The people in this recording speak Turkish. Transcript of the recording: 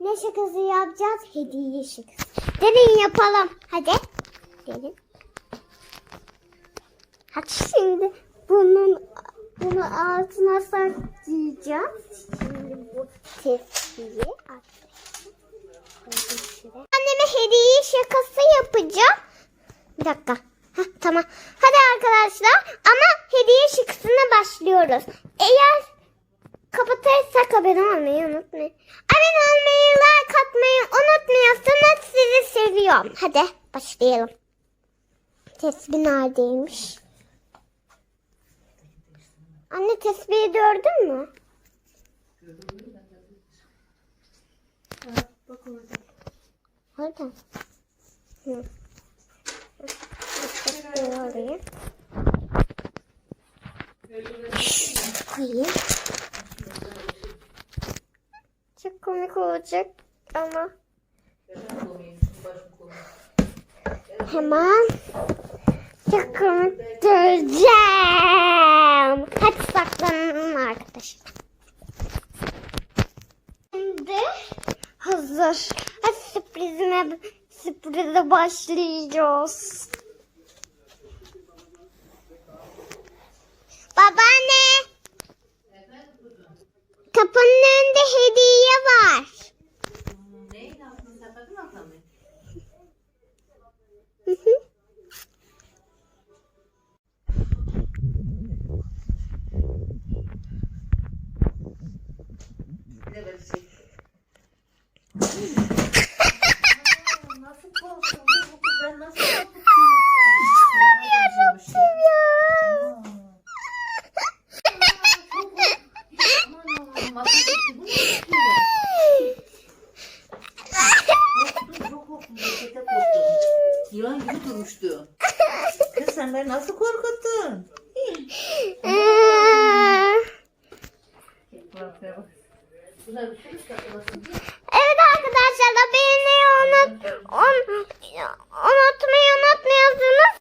Ne şakası yapacağız? Hediye şakası. Derin yapalım. Hadi. Derin. Hadi şimdi bunun bunu altına saklayacağız. Şimdi bu tepsiyi Anneme hediye şakası yapacağım. Bir dakika. Heh, tamam. Hadi arkadaşlar ama hediye şakasına başlıyoruz. Eğer kapatırsak abone olmayı unutmayın. Abone Hadi başlayalım. Tesbih neredeymiş? Anne tesbihi gördün mü? Bak orada. Orada. Çok komik olacak ama hemen duracağım. Hadi saklanalım arkadaşlar. Şimdi hazır. Hadi sürprizime sürprize başlayacağız. Babaanne. Kapının önünde hediye var. Verecek? Nasıl korktun? Bu kız ben nasıl korktum? Yarabbim Ya. Yılan gibi durmuştu. Kız sen beni nasıl korkuttun? Arkadaşlar abone olmayı unut,